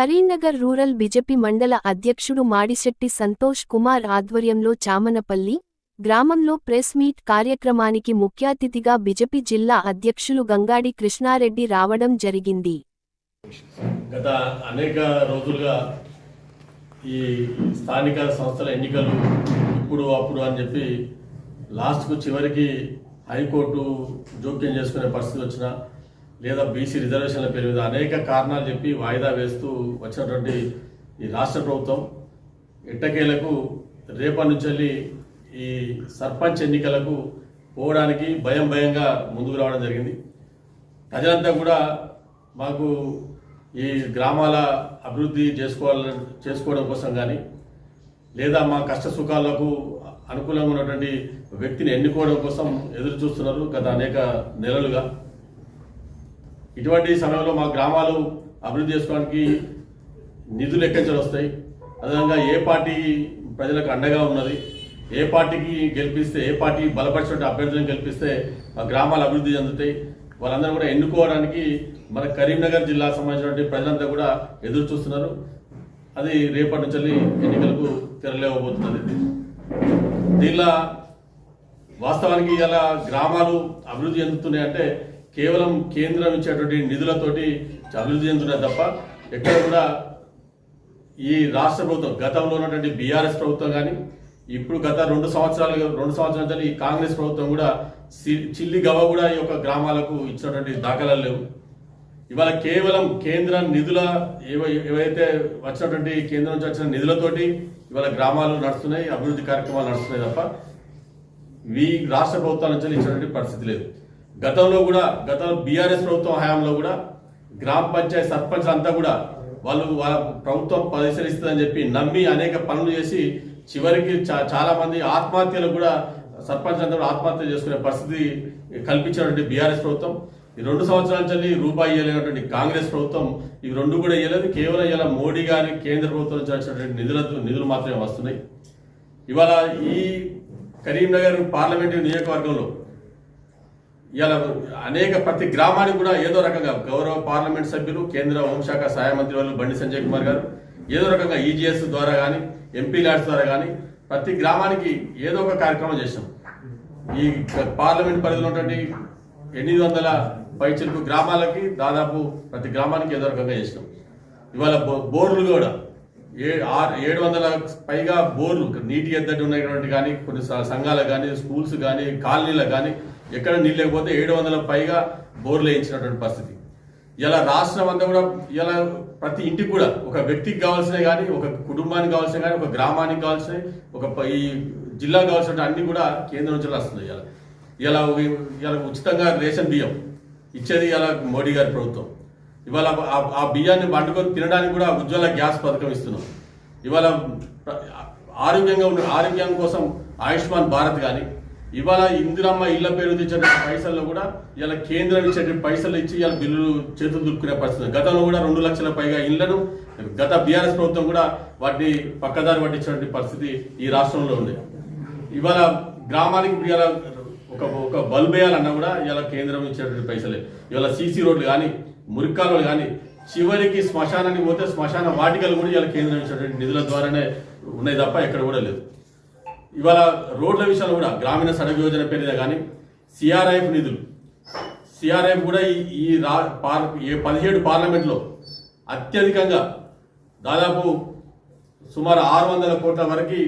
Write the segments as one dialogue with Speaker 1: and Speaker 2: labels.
Speaker 1: Karimnagar rural BJP మండల అధ్యక్షుడు మాడిశెట్టి సంతోష్ కుమార్ ఆధ్వర్యంలో చామనపల్లి గ్రామంలో ప్రెస్ మీట్ కార్యక్రమానికి ముఖ్యాతిథిగా బిజెపి జిల్లా అధ్యక్షులు గంగాడి కృష్ణారెడ్డి రావడం జరిగింది.
Speaker 2: గత అనేక రోజులుగా ఈ స్థానిక సంస్థల ఎన్నికలు ఇప్పుడు అప్పుడు అని చెప్పి లాస్ట్కు చివరికి హైకోర్టు జోక్యం చేసుకునే పరిస్థితి వచ్చినా లేదా బీసీ రిజర్వేషన్ల పేరు మీద అనేక కారణాలు చెప్పి వాయిదా వేస్తూ వచ్చినటువంటి ఈ రాష్ట్ర ప్రభుత్వం ఎట్టకేలకు రేపటి నుంచి వెళ్ళి ఈ సర్పంచ్ ఎన్నికలకు పోవడానికి భయం భయంగా ముందుకు రావడం జరిగింది. ప్రజలంతా కూడా మాకు ఈ గ్రామాల అభివృద్ధి చేసుకోవాలని చేసుకోవడం కోసం కానీ లేదా మా కష్ట సుఖాలకు అనుకూలంగా ఉన్నటువంటి వ్యక్తిని ఎన్నుకోవడం కోసం ఎదురు చూస్తున్నారు గత అనేక నెలలుగా. ఇటువంటి సమయంలో మా గ్రామాలు అభివృద్ధి చేసుకోవడానికి నిధులు ఎక్కడి వస్తాయి. అదేవిధంగా ఏ పార్టీ ప్రజలకు అండగా ఉన్నది ఏ పార్టీకి గెలిపిస్తే ఏ పార్టీ బలపరిచిన అభ్యర్థులను గెలిపిస్తే మా గ్రామాలు అభివృద్ధి చెందుతాయి. వాళ్ళందరూ కూడా ఎన్నుకోవడానికి మన కరీంనగర్ జిల్లాకు సంబంధించినటువంటి ప్రజలంతా కూడా ఎదురు చూస్తున్నారు. అది రేపటి నుంచి ఎన్నికలకు తెరలేవబోతున్నది. దీనిలో వాస్తవానికి ఇలా గ్రామాలు అభివృద్ధి చెందుతున్నాయి అంటే కేవలం కేంద్రం ఇచ్చేటువంటి నిధులతోటి అభివృద్ధి చెందుతున్నాయి తప్ప ఎక్కడ కూడా ఈ రాష్ట్ర ప్రభుత్వం గతంలో ఉన్నటువంటి బీఆర్ఎస్ ప్రభుత్వం కానీ ఇప్పుడు గత రెండు సంవత్సరాలు రెండు సంవత్సరాల ఈ కాంగ్రెస్ ప్రభుత్వం కూడా సి- చిల్లి గవ కూడా ఈ యొక్క గ్రామాలకు ఇచ్చినటువంటి దాఖలాలు లేవు. ఇవాళ కేవలం కేంద్ర నిధుల ఏవైతే వచ్చినటువంటి కేంద్రం నుంచి వచ్చిన నిధులతోటి ఇవాళ గ్రామాలు నడుస్తున్నాయి అభివృద్ధి కార్యక్రమాలు నడుస్తున్నాయి తప్ప ఈ రాష్ట్ర ప్రభుత్వాల నుంచి ఇచ్చినటువంటి పరిస్థితి లేదు. గతంలో కూడా గత బీఆర్ఎస్ ప్రభుత్వం హయాంలో కూడా గ్రామ పంచాయతీ సర్పంచ్ అంతా కూడా వాళ్ళు వాళ్ళ ప్రభుత్వం పరిశీలిస్తుందని చెప్పి నమ్మి అనేక పనులు చేసి చివరికి చా- చాలా మంది ఆత్మహత్యలు కూడా సర్పంచ్ అంతా కూడా ఆత్మహత్య చేసుకునే పరిస్థితి కల్పించినటువంటి బీఆర్ఎస్ ప్రభుత్వం. ఈ రెండు సంవత్సరాల నుంచి రూపాయి ఇవ్వలేనటువంటి కాంగ్రెస్ ప్రభుత్వం ఇవి రెండు కూడా ఇవ్వలేదు కేవలం ఇలా మోడీ గారి కేంద్ర ప్రభుత్వం నుంచి వచ్చినటువంటి నిధులతో నిధులు మాత్రమే వస్తున్నాయి. ఇవాళ ఈ కరీంనగర్ పార్లమెంటు నియోజకవర్గంలో ఇవాళ అనేక ప్రతి గ్రామానికి కూడా ఏదో రకంగా గౌరవ పార్లమెంట్ సభ్యులు కేంద్ర హోంశాఖ సహాయ మంత్రి వాళ్ళు బండి సంజయ్ కుమార్ గారు ఏదో రకంగా ఈజీఎస్ ద్వారా కానీ ఎంపీ ల్యాడ్స్ ద్వారా కానీ ప్రతి గ్రామానికి ఏదో ఒక కార్యక్రమం చేసాం ఈ పార్లమెంట్ పరిధిలో ఉన్నటువంటి ఎనిమిది వందల పైచిలకు గ్రామాలకి దాదాపు ప్రతి గ్రామానికి ఏదో రకంగా చేసినాం. ఇవాళ బో- బోర్లు కూడా ఏ ఆరు ఏడు వందల పైగా బోర్లు నీటి ఎద్దటి ఉన్నటువంటి కానీ కొన్ని సంఘాలకు కానీ స్కూల్స్ కానీ కాలనీలకు కానీ ఎక్కడ నీళ్ళు లేకపోతే ఏడు వందల పైగా బోర్లు వేయించినటువంటి పరిస్థితి. ఇలా రాష్ట్రం అంతా కూడా ఇలా ప్రతి ఇంటికి కూడా ఒక వ్యక్తికి కావాల్సినవి కానీ ఒక కుటుంబానికి కావాల్సిన కానీ ఒక గ్రామానికి కావాల్సినవి ఒక ప- ఈ జిల్లాకు కావాల్సిన అన్నీ కూడా కేంద్రం నుంచి వస్తుంది ఇలా. ఇలా ఇలా ఉచితంగా రేషన్ బియ్యం ఇచ్చేది ఇలా మోడీ గారి ప్రభుత్వం. ఇవాళ ఆ- బియ్యాన్ని వండుకొని తినడానికి కూడా ఉజ్వల గ్యాస్ పథకం ఇస్తున్నాం. ఇవాళ ఆరోగ్యంగా ఉన్న ఆరోగ్యం కోసం ఆయుష్మాన్ భారత్ కానీ ఇవాళ ఇందిరమ్మ ఇళ్ళ పేరు తెచ్చిన పైసల్లో కూడా ఇలా కేంద్రం ఇచ్చే పైసలు ఇచ్చి ఇలా బిల్లులు చేతులు దుక్కునే పరిస్థితి గతంలో కూడా రెండు లక్షల పైగా ఇళ్ళను గత బీఆర్ఎస్ ప్రభుత్వం కూడా వాటిని పక్కదారి పట్టించినటువంటి పరిస్థితి ఈ రాష్ట్రంలో ఉంది. ఇవాళ గ్రామానికి ఇలా ఒక ఒక బల్బ్ వేయాలన్నా కూడా ఇలా కేంద్రం ఇచ్చేటువంటి పైసలే. ఇవాళ సీసీ రోడ్లు కానీ మురికాలు కానీ చివరికి శ్మశానానికి పోతే శ్మశాన వాటికలు కూడా ఇలా కేంద్రం ఇచ్చేటువంటి నిధుల ద్వారానే ఉన్నాయి తప్ప ఎక్కడ కూడా లేదు. ఇవాళ రోడ్ల విషయంలో కూడా గ్రామీణ సడక్ యోజన పేరుదే కానీ సిఆర్ఐఎఫ్ నిధులు. సిఆర్ఐఎఫ్ కూడా ఈ ఈ రా పార్ ఈ పదిహేడు పార్లమెంట్లో అత్యధికంగా దాదాపు సుమారు ఆరు వందల కోట్ల వరకు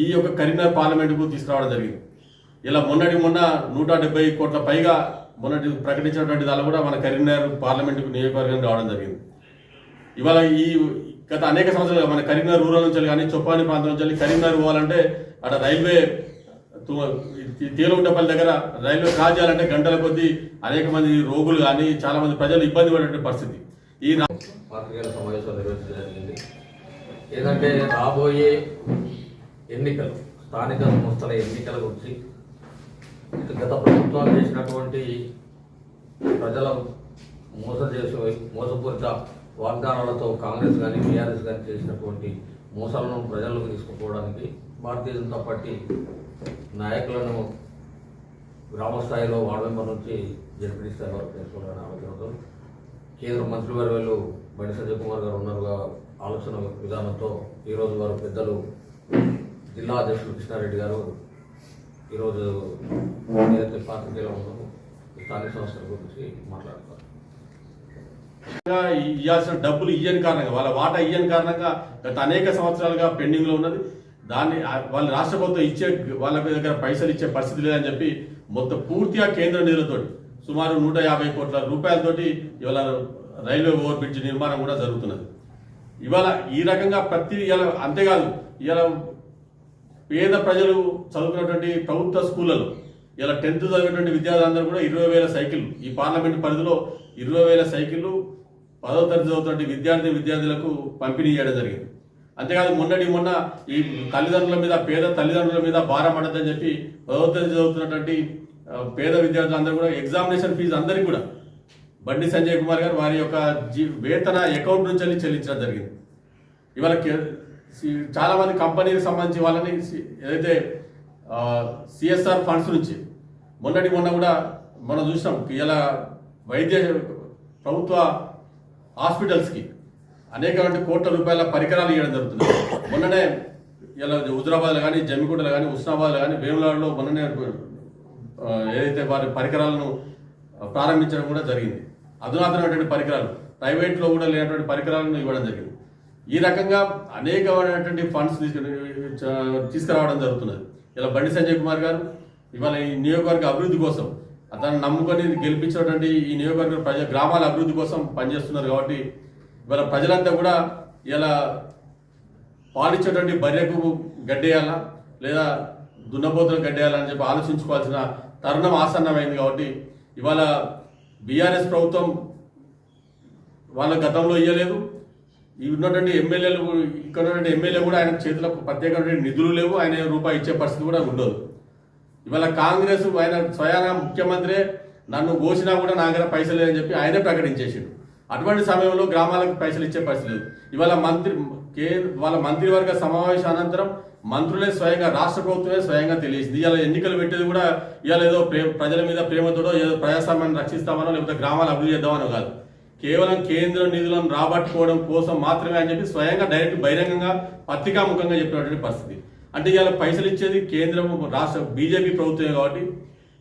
Speaker 2: ఈ యొక్క కరీంనగర్ పార్లమెంటుకు తీసుకురావడం జరిగింది. ఇలా మొన్నటి మొన్న నూట డెబ్బై కోట్ల పైగా మొన్నటి ప్రకటించినటువంటి దానిలో కూడా మన కరీంనగర్ పార్లమెంటుకు నియోజకవర్గం రావడం జరిగింది. ఇవాళ ఈ గత అనేక సంవత్సరాలు మన కరీంనగర్ రూరల్ నుంచి కానీ చొప్పాని ప్రాంతం నుంచి కరీంనగర్ పోవాలంటే అక్కడ రైల్వే తేలుగుంటపల్లి దగ్గర రైల్వే కాల్ చేయాలంటే గంటల కొద్దీ అనేక మంది రోగులు కానీ చాలా మంది ప్రజలు ఇబ్బంది పడేటువంటి పరిస్థితి. ఈ రా-
Speaker 3: సమావేశం జరిగింది. ఏదంటే రాబోయే ఎన్నికలు స్థానిక సంస్థల ఎన్నికల గురించి గత ప్రభుత్వం చేసినటువంటి ప్రజల మోసం చేసే మోసపూరిత వాగ్దానాలతో కాంగ్రెస్ కానీ బీఆర్ఎస్ కానీ చేసినటువంటి మోసాలను ప్రజలకు తీసుకుపోవడానికి భారతీయ జనతా పార్టీ నాయకులను గ్రామ స్థాయిలో వార్డు మెంబర్ నుంచి జడ్పీ స్థాయి వరకు ఆలోచనతో కేంద్ర మంత్రివర్యులు బండి సంజయ్ కుమార్ గారు ఉన్నారు ఆలోచన విధానంతో ఈరోజు వారు పెద్దలు జిల్లా అధ్యక్షులు కృష్ణారెడ్డి గారు ఈరోజు ఏదైతే పాత్రికేయులు ఈ స్థానిక సంస్థల గురించి మాట్లాడతారు.
Speaker 2: ఇవ్వాల్సిన డబ్బులు ఇయ్యని కారణంగా వాళ్ళ వాటా ఇయ్యని కారణంగా గత అనేక సంవత్సరాలుగా పెండింగ్లో ఉన్నది. దాన్ని వాళ్ళ రాష్ట్ర ప్రభుత్వం ఇచ్చే వాళ్ళ దగ్గర పైసలు ఇచ్చే పరిస్థితి లేదని చెప్పి మొత్తం పూర్తిగా కేంద్ర నిధులతో సుమారు నూట యాభై కోట్ల రూపాయలతోటి ఇవాళ రైల్వే ఓవర్ బ్రిడ్జ్ నిర్మాణం కూడా జరుగుతున్నది. ఇవాళ ఈ రకంగా ప్రతి ఇలా అంతేకాదు ఇవాళ పేద ప్రజలు చదువుకున్నటువంటి ప్రభుత్వ స్కూళ్ళలో ఇలా టెన్త్ చదివినటువంటి విద్యార్థులందరూ కూడా ఇరవై వేల సైకిల్ ఈ పార్లమెంట్ పరిధిలో ఇరవై వేల సైకిళ్ళు పదవ తరగతి చదువుతున్న విద్యార్థి విద్యార్థులకు పంపిణీ చేయడం జరిగింది. అంతేకాదు మొన్నటి మొన్న ఈ తల్లిదండ్రుల మీద పేద తల్లిదండ్రుల మీద భారం పడద్దని చెప్పి పదవ తరగతి చదువుతున్నటువంటి పేద విద్యార్థులందరూ కూడా ఎగ్జామినేషన్ ఫీజు అందరికీ కూడా బండి సంజయ్ కుమార్ గారు వారి యొక్క జీ వేతన అకౌంట్ నుంచి వెళ్ళి చెల్లించడం జరిగింది. ఇవాళ కే- కంపెనీకి సంబంధించి వాళ్ళని ఏదైతే సిఎస్ఆర్ ఫండ్స్ నుంచి మొన్నటి మొన్న కూడా మనం చూసినాం ఇలా వైద్య ప్రభుత్వ హాస్పిటల్స్కి అనేకమైన కోట్ల రూపాయల పరికరాలు ఇవ్వడం జరుగుతుంది. మొన్ననే ఇలా హుజరాబాద్లో కానీ జమ్మిగూడలో కానీ ఉస్నాబాద్లో కానీ వేములాడలో మొన్ననే ఏదైతే వారి పరికరాలను ప్రారంభించడం కూడా జరిగింది. అధునాతనమైనటువంటి పరికరాలు ప్రైవేట్లో కూడా లేనటువంటి పరికరాలను ఇవ్వడం జరిగింది. ఈ రకంగా అనేకమైనటువంటి ఫండ్స్ తీసుకుని తీసుకురావడం జరుగుతున్నది. ఇలా బండి సంజయ్ కుమార్ గారు ఇవాళ ఈ నియోజకవర్గ అభివృద్ధి కోసం అతను నమ్ముకొని గెలిపించినటువంటి ఈ నియోజకవర్గ ప్రజ గ్రామాల అభివృద్ధి కోసం పనిచేస్తున్నారు కాబట్టి ఇవాళ ప్రజలంతా కూడా ఇలా పాలించేటువంటి బర్రెకు గడ్డేయాలా లేదా దున్నపోతులు గడ్డేయాలని చెప్పి ఆలోచించుకోవాల్సిన తరుణం ఆసన్నమైంది కాబట్టి ఇవాళ బీఆర్ఎస్ ప్రభుత్వం వాళ్ళ గతంలో ఇవ్వలేదు ఈ ఉన్నటువంటి ఎమ్మెల్యేలు ఇక్కడ ఉన్నటువంటి ఎమ్మెల్యే కూడా ఆయన చేతులకు ప్రత్యేకమైన నిధులు లేవు. ఆయన రూపాయి ఇచ్చే పరిస్థితి కూడా ఉండదు. ఇవాళ కాంగ్రెస్ ఆయన స్వయాన ముఖ్యమంత్రి నన్ను కోసినా కూడా నా దగ్గర పైసలు లేదని చెప్పి ఆయనే ప్రకటించేసాడు. అటువంటి సమయంలో గ్రామాలకు పైసలు ఇచ్చే పరిస్థితి లేదు. ఇవాళ మంత్రి కేంద్ర వాళ్ళ మంత్రివర్గ సమావేశం అనంతరం మంత్రులే స్వయంగా రాష్ట్ర ప్రభుత్వమే స్వయంగా తెలియజేసింది. ఇవాళ ఎన్నికలు పెట్టేది కూడా ఇవాళ ఏదో ప్రేమ ప్రజల మీద ప్రేమతోడో ఏదో ప్రజాస్వామ్యాన్ని రక్షిస్తామనో లేకపోతే గ్రామాలు అభివృద్ధి చేద్దామనో కాదు. కేవలం కేంద్ర నిధులను రాబట్టుకోవడం కోసం మాత్రమే అని చెప్పి స్వయంగా డైరెక్ట్ బహిరంగంగా పత్రికాముఖంగా చెప్పినటువంటి పరిస్థితి. అంటే ఇవాళ పైసలు ఇచ్చేది కేంద్రం రాష్ట్ర బీజేపీ ప్రభుత్వమే కాబట్టి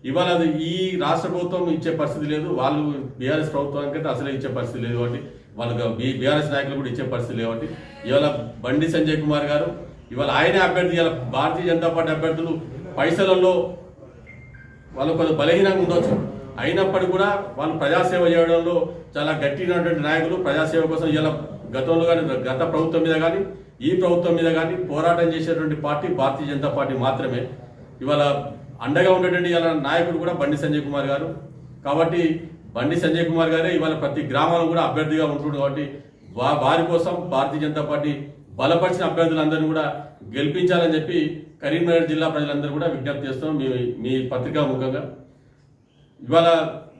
Speaker 2: ఇవాళ అది ఈ రాష్ట్ర ప్రభుత్వం ఇచ్చే పరిస్థితి లేదు. వాళ్ళు బీఆర్ఎస్ ప్రభుత్వానికి అసలే ఇచ్చే పరిస్థితి లేదు కాబట్టి వాళ్ళకి బీఆర్ఎస్ నాయకులు కూడా ఇచ్చే పరిస్థితి లేదు కాబట్టి ఇవాళ బండి సంజయ్ కుమార్ గారు ఇవాళ ఆయనే అభ్యర్థి. ఇవాళ భారతీయ జనతా పార్టీ అభ్యర్థులు పైసలలో వాళ్ళు కొంత బలహీనంగా ఉండొచ్చు. అయినప్పటికీ కూడా వాళ్ళు ప్రజాసేవ చేయడంలో చాలా గట్టినటువంటి నాయకులు. ప్రజాసేవ కోసం ఇలా గతంలో కానీ గత ప్రభుత్వం మీద కానీ ఈ ప్రభుత్వం మీద కానీ పోరాటం చేసేటువంటి పార్టీ భారతీయ జనతా పార్టీ మాత్రమే. ఇవాళ అండగా ఉండేటువంటి ఇలా నాయకుడు కూడా బండి సంజయ్ కుమార్ గారు. కాబట్టి బండి సంజయ్ కుమార్ గారే ఇవాళ ప్రతి గ్రామంలో కూడా అభ్యర్థిగా ఉంటున్నారు కాబట్టి వా- వారి కోసం భారతీయ జనతా పార్టీ బలపరిచిన అభ్యర్థులందరినీ కూడా గెలిపించాలని చెప్పి కరీంనగర్ జిల్లా ప్రజలందరూ కూడా విజ్ఞప్తి చేస్తున్నాం మీ మీ పత్రికా ముఖంగా. ఇవాళ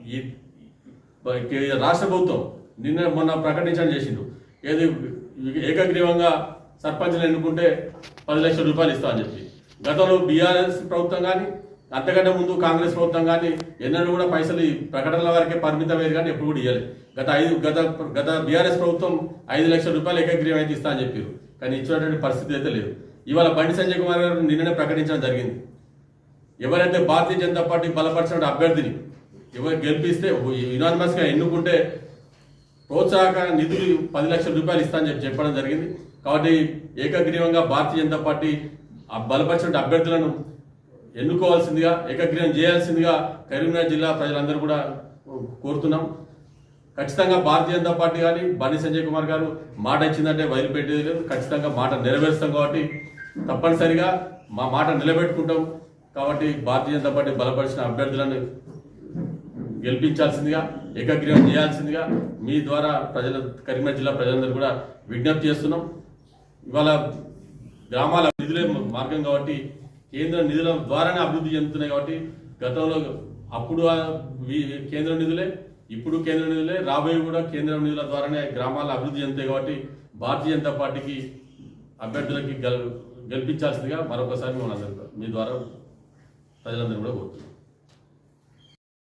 Speaker 2: ఈ రాష్ట్ర ప్రభుత్వం నిన్న మొన్న ప్రకటించడం చేసిండు. ఏది ఏకగ్రీవంగా సర్పంచ్లు ఎన్నుకుంటే పది లక్షల రూపాయలు ఇస్తా అని చెప్పి. గతంలో బీఆర్ఎస్ ప్రభుత్వం కానీ అంతకంటే ముందు కాంగ్రెస్ ప్రభుత్వం కానీ ఎన్నడూ కూడా పైసలు ఈ ప్రకటనల వరకే పరిమితమయ్యేది కానీ ఎప్పుడు కూడా ఇవ్వలేదు గత ఐదు గత గత బీఆర్ఎస్ ప్రభుత్వం ఐదు లక్షల రూపాయలు ఏకగ్రీవం అయితే ఇస్తా అని చెప్పారు కానీ ఇచ్చినటువంటి పరిస్థితి అయితే లేదు. ఇవాళ బండి సంజయ్ కుమార్ గారు నిన్ననే ప్రకటించడం జరిగింది. ఎవరైతే భారతీయ జనతా పార్టీ బలపరిచిన అభ్యర్థిని ఎవరు గెలిపిస్తే యునానిమస్గా ఎన్నుకుంటే ప్రోత్సాహక నిధులు పది లక్షల రూపాయలు ఇస్తా అని చెప్పి చెప్పడం జరిగింది. కాబట్టి ఏకగ్రీవంగా భారతీయ జనతా పార్టీ ఆ బలపరిచిన అభ్యర్థులను ఎన్నుకోవాల్సిందిగా ఏకగ్రీవం చేయాల్సిందిగా కరీంనగర్ జిల్లా ప్రజలందరూ కూడా కోరుతున్నాం. ఖచ్చితంగా భారతీయ జనతా పార్టీ కానీ బండి సంజయ్ కుమార్ గారు మాట ఇచ్చిందంటే వదిలిపెట్టేది లేదు. ఖచ్చితంగా మాట నెరవేరుస్తాం కాబట్టి తప్పనిసరిగా మా మాట నిలబెట్టుకుంటాం. కాబట్టి భారతీయ జనతా పార్టీ బలపరిచిన అభ్యర్థులను గెలిపించాల్సిందిగా ఏకగ్రీవం చేయాల్సిందిగా మీ ద్వారా ప్రజల కరీంనగర్ జిల్లా ప్రజలందరూ కూడా విజ్ఞప్తి చేస్తున్నాం. ఇవాళ గ్రామాల నిధులే మార్గం కాబట్టి కేంద్ర నిధుల ద్వారానే అభివృద్ధి చెందుతున్నాయి కాబట్టి గతంలో అప్పుడు ఆ కేంద్ర నిధులే ఇప్పుడు కేంద్ర నిధులే రాబోయే కూడా కేంద్ర నిధుల ద్వారానే గ్రామాల అభివృద్ధి చెందుతాయి కాబట్టి భారతీయ జనతా పార్టీకి అభ్యర్థులకి గెల్ గెలిపించాల్సిందిగా మరొకసారి మనందరూ మీ ద్వారా ప్రజలందరూ కూడా కోరుతున్నాం.